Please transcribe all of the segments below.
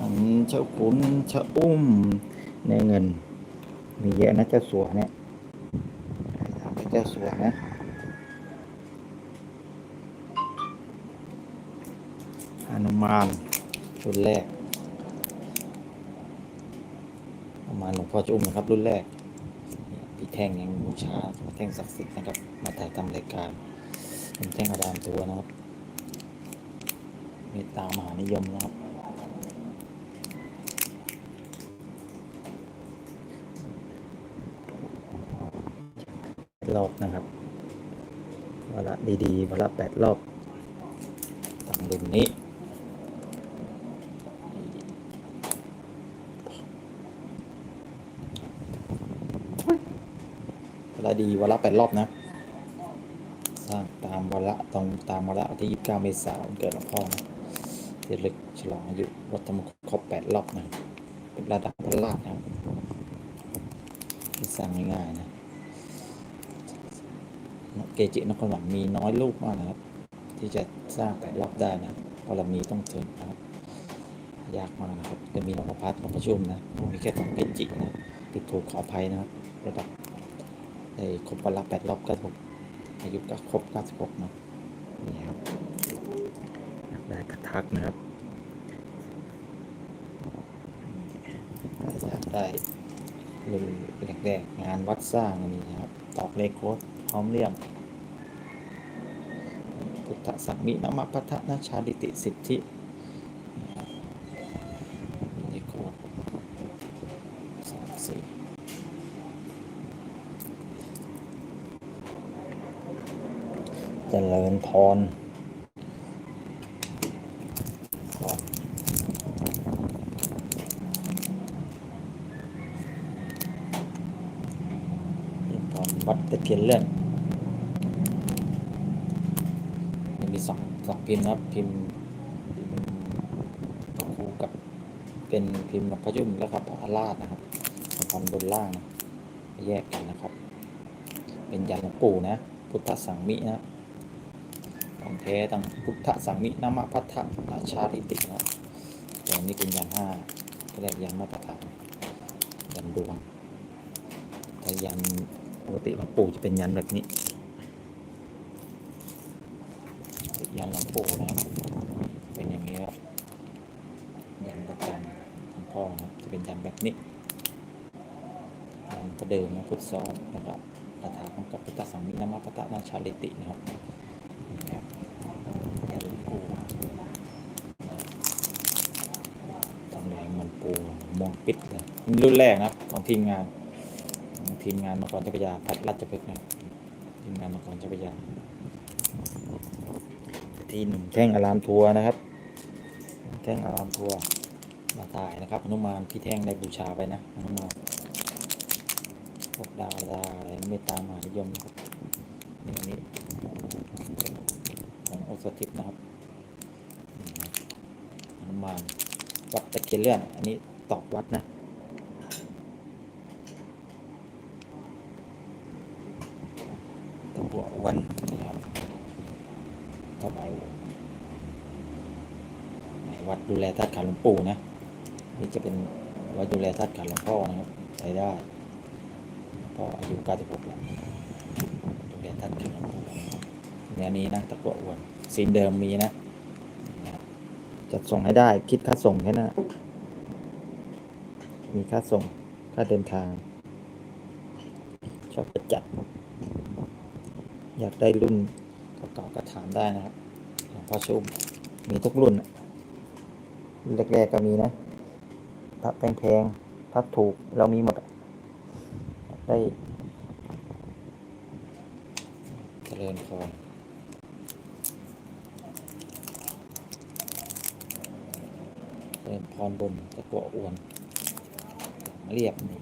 อันเจ้าขุนเจ้าอุ้มในเงิน มีเยอะนะเจ้าสัวเนี่ยเจ้าสัวนะฮานุมานรุ่นแรกฮานุมานหลวงพ่ออุ้มนะครับ รุ่นแรก พี่แท่งยังบูชาแท่งศักดิ์สิทธิ์นะครับ มาถ่ายทำรายการเป็นแท่งอารามตัวนะครับ เมตตามหานิยมนะครับ รอบนะครับวันละดีๆวันละแปดรอบตามรุ่นนี้เวลาดีวันละแปดรอบนะสร้างตามวันละตรงตามวันละที่ยี่สิบเก้าเมษายนเกิดหลวงพ่อนะเด็ดเล็กฉลองอายุวัฒนมงคลครบแปดรอบนะเป็นระดับวันลาดนะครับที่สร้างง่ายๆนะ เกจินครหลวงมีน้อยลูกมากนะครับ ที่จะสร้างแต่รอบได้นะบารมีต้องถึงนะครับ ยากมากนะครับจะมีหลวงพ่อพัดหลวงพ่อชุ่มนะมีแค่สองเกจินะติดถูกขออภัยนะครับระดับได้ครบวันละแปดรอบก็ถูกอายุก็ครบเก้าสิบหกนะนี่ครับได้กระทักนะครับได้รุ่นแรกๆงานวัดสร้างนนี้นะครับตอกเลขโค้ด ร้อมเรียมพุทธสัมมินามพัทนาชาดิติสิทธินี่คตรสามสี่เจริญพรพรพรวัดตะเคียนเลื่อนมันมีสองสอง พิมพ์นะครับพิมพ์คู่กับเป็นพิมพ์หลวงพ่อยุ่มแล้วก็พระราชนะครับพรบนล่างนะแยกกันนะครับ เป็นยันหลวงปู่นะ พุทธสังมินะของแท้ตั้งพุทธสังมินามพัทธนาชาติตินะแต่นี้เป็นยันห้าก็เรียกยันมาตรฐานยันดวงแต่ยันปกติหลวงปู่จะเป็นยันแบบนี้ ยันหลวงปู่นะครับ เป็นอย่างนี้ครับยันประจำของพ่อนะครับจะเป็นยันแบบนี้ยันประเดิมนะพุทธซ้อนนะครับคาถาของกับพุทธสังมินามาปตะนาชาลิตินะครับนี่ครับยันหลวงปู่ตำแหน่งมันปูมองปิดเลยนี่รุ่นแรกนะครับของทีมงานของทีมงานมังกรเจ้าพระยาพัดรัชพฤกษ์นะทีมงานมังกรเจ้าพระยา ที่หนึ่งแท่งอารามทัวร์นะครับแท่งอารามทัวร์มาถ่ายนะครับอนุมานพี่แท่งได้บูชาไปนะอนุมานพวกดาวดาอะไรเมตตามหานิยมครับนี่อันนี้ของโอสถิตนะครับนี่นะอนุมานวัดตะเคียนเลื่อน อันนี้ตอกวัดนะบัววันนะครับ เข้าไปวัดดูแลธาตุขันหลวงปู่นะ นี่จะเป็นวัดดูแลธาตุขันหลวงพ่อนะครับใช้ได้พ่ออายุ96แล้วดูแลธาตุขันหลวงปู่เนี่ยนี้นะตะกั่วอ้วนซีนเดิมมีนะจัดส่งให้ได้คิดค่าส่งแค่นั้นมีค่าส่งค่าเดินทาง ชอบจะจัด อยากได้รุ่น เก่าก็ถามได้นะครับหลวงพ่อชุ่มมีทุกรุ่นรุ่นแรกๆก็มีนะพระแพงๆพระถูกเรามีหมด ได้เจริญพรเจริญพรบนตะกัวอ้วน เรียบนี่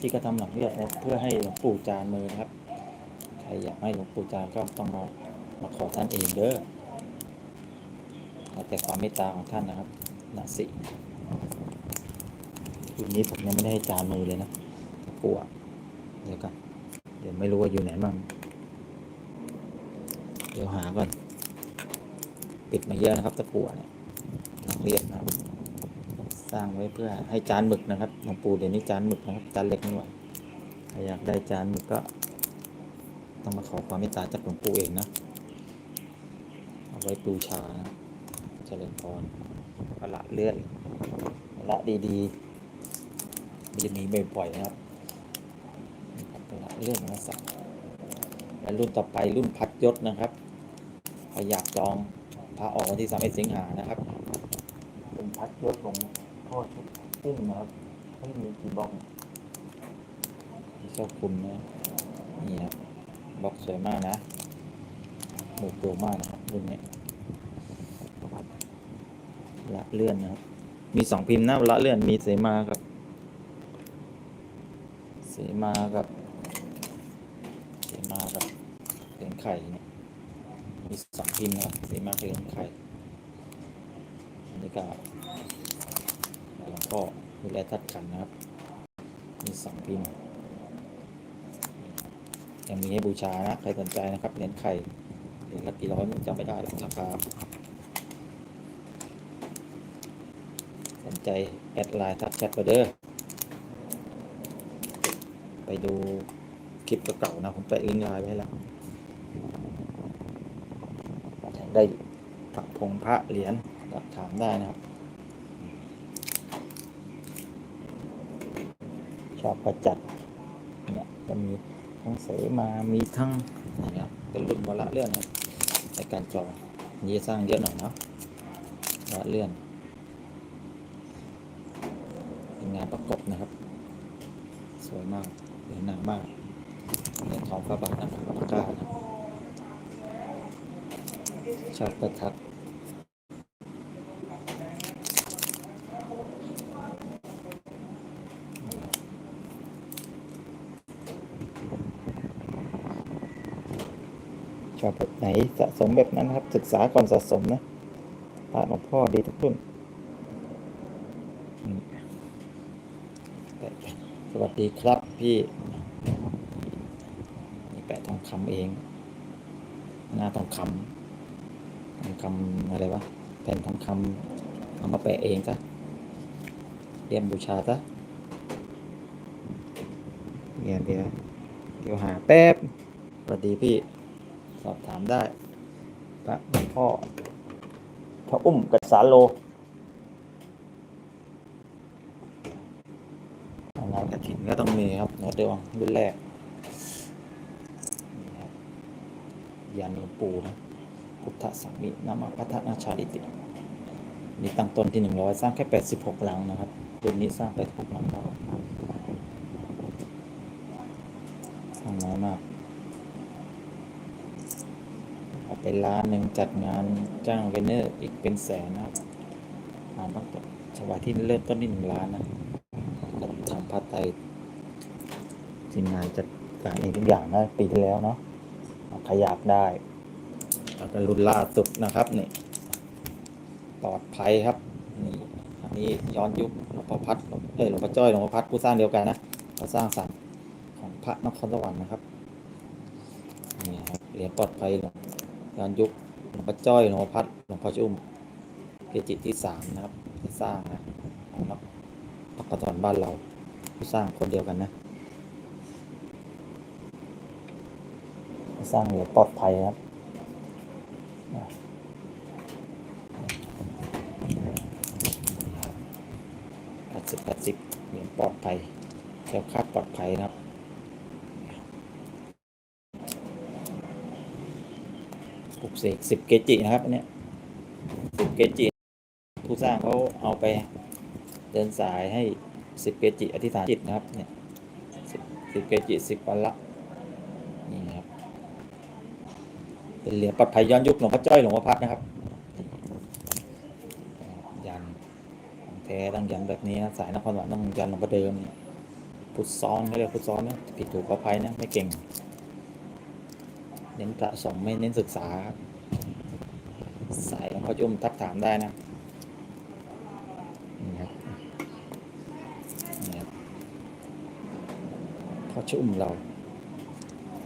ที่กระทำหลังเรียบนะเพื่อให้หลวงปู่จานมือนะครับ ใครอยากให้หลวงปู่จานก็ต้องมามาขอท่านเองเด้อแต่ความเมตตาของท่านนะครับนะสิทีนี้ผมยังไม่ได้ให้จานมือเลยนะปู่อะเดี๋ยวกันเดี๋ยวไม่รู้ว่าอยู่ไหนบ้างเดี๋ยวหาก่อนปิดมาเยอะนะครับตะกั่วเนี่ยนักเรียนนะครับ สร้างไว้เพื่อให้จานหมึกนะครับหลวงปู่เดี๋ยวนี้จานหมึกนะครับจานเล็กนี่หว่าใครอยากได้จานหมึกก็ต้องมาขอความเมตตาจากหลวงปู่เองนะเอาไว้บูชาเจริญพรพระเลื่อนละดีๆมันจะมีบ่อยๆนะครับนี่ครับพระเลื่อนมาสักและรุ่นต่อไปรุ่นพัดยศนะครับใครอยากจองพระออกวันที่31สิงหานะครับเป็นพัดยศหลวง พ่อชุดซึ่งนะครับไม่มีกี่บล็อกที่ชอคุณนะนี่ครับบล็อกสวยมากนะหมูตัวมากนะครับรุ่นนี้ละเลื่อนนะครับ มีสองพิมพ์นะละเลื่อนมีเสมากับ เสมากับ เสมากับเหรียญไข่เนี่ยมีสองพิมพ์นะครับเสมากับเหรียญไข่อันนี้ก็หลวง พ่อดูแลทัดขันนะครับ มีสองพิมพ์ยังมีให้บูชานะ ใครสนใจนะครับเหรียญไข่เหรียญละกี่ร้อยจำไม่ได้หรอกราคาสนใจแอดไลน์ทักแชทไปเด้อไปดูคลิปเก่าๆนะ ผมไปลิงก์ไลน์ไว้ให้แล้ว ได้ผักพงพระเหรียญหลักฐานได้นะครับ ชอบประจัดเนี่ยจะมีทั้งเสมามีทั้งนะครับเป็นรุ่นวละเลื่อนในการจองนี่สร้างเยอะหน่อยเนาะวละเลื่อนเป็นงานประกบนะครับ สวยมากเหรียญหนามากเหรียญทองพระบาทนะครับปากกานะชอบประทัด ชอบแบบไหนสะสมแบบนั้นครับ ศึกษาก่อนสะสมนะพระหลวงพ่อดีทุกรุ่นสวัสดีครับพี่นี่แปะทองคำเอง หน้าทองคำทองคำอะไรวะแผ่นทองคำเอามาแปะเองซะเรียมบูชาซะเดี๋ยวเดี๋ยวเดี๋ยวหาแป๊บสวัสดีพี่ อบถามได้พระหลวงพ่อพระอุ้มกัสสาโลงานกระถิ่นก็ต้องมีครับหนวดเดวงรุ่นแรกยันหลวงปู่นะพุทธสังมินามาพัฒนาชาลิตินี่ตั้งต้นที่หนึ่งร้อยสร้างแค่แปดสิบหกหลังนะครับรุ่นนี้สร้างไปหกหลังแล้วสร้างน้อยมาก เอา ไปล้านหนึ่งจัดงานจ้างเวนเนอร์อีกเป็นแสนนะครับงานต้องฉบับที่เริ่มต้นที่หนึ่งล้านนะแล้วทำผ้าไตทีมงานจัดการเองทุกอย่างนะปีที่แล้วเนาะขยับได้แล้วก็รุ่นล่าสุดนะครับนี่ปลอดภัยครับนี่อันนี้ย้อนยุคหลวงพ่อพัดเอ้ยหลวงพ่อจ้อยหลวงพ่อพัดผู้สร้างเดียวกันนะเขาสร้างสรรค์ของพระนครสวรรค์นะครับนี่ครับเหรียญปลอดภัยหลวง ย้อนยุคหลวงพ่อจ้อยหลวงพ่อพัดหลวงพ่อชุ่มเกจิที่สามนะครับที่สร้างนะของนักนักประจอนบ้านเราผู้สร้างคนเดียวกันนะ สร้างเหรียญปลอดภัยครับแปดสิบแปดสิบเหรียญปลอดภัยแคล้วคาดปลอดภัยนะครับ ปลุกเสกสิบเกจินะครับอันเนี้ยสิบเกจิผู้สร้างเขาเอาไปเดินสายให้สิบเกจิอธิษฐานจิตนะครับเนี่ยสิบเกจิสิบวันละนี่นะครับเป็นเหรียญปลอดภัยย้อนยุคหลวงพ่อจ้อยหลวงพ่อพัดนะครับยันแท้ตั้งยันแบบนี้นะสายนครสวรรค์ต้องยันหลวงพ่อเดิมพุทธซ้อนเขาเรียกพุทธซ้อนนะผิดถูกขออภัยนะไม่เก่ง เน้นสะสมไม่เน้นศึกษาครับสายหลวงพ่อจุ่มทักถามได้นะนี่ครับนี่ครับพ่อชุ่มเรา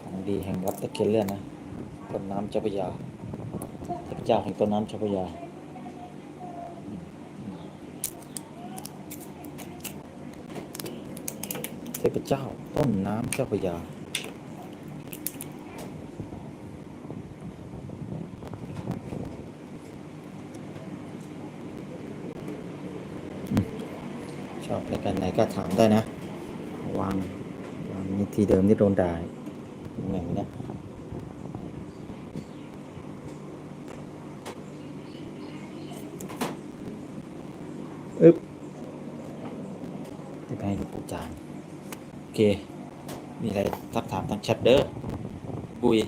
ของดีแห่งวัดตะเคียนเลื่อนนะต้นน้ำเจ้าพระยาเทพเจ้าแห่งต้นน้ำเจ้าพระยาเทพเจ้าต้นน้ำเจ้าพระยา ช อบรายการไหนก็ถามได้นะ วางวางนี่ทีเดิมนี่โดนด่ายังไงวะเนี่ยอึ๊บที่ไปให้หลวงปู่จานโอเค มีอะไรทักถามทางแชทเด้อบุย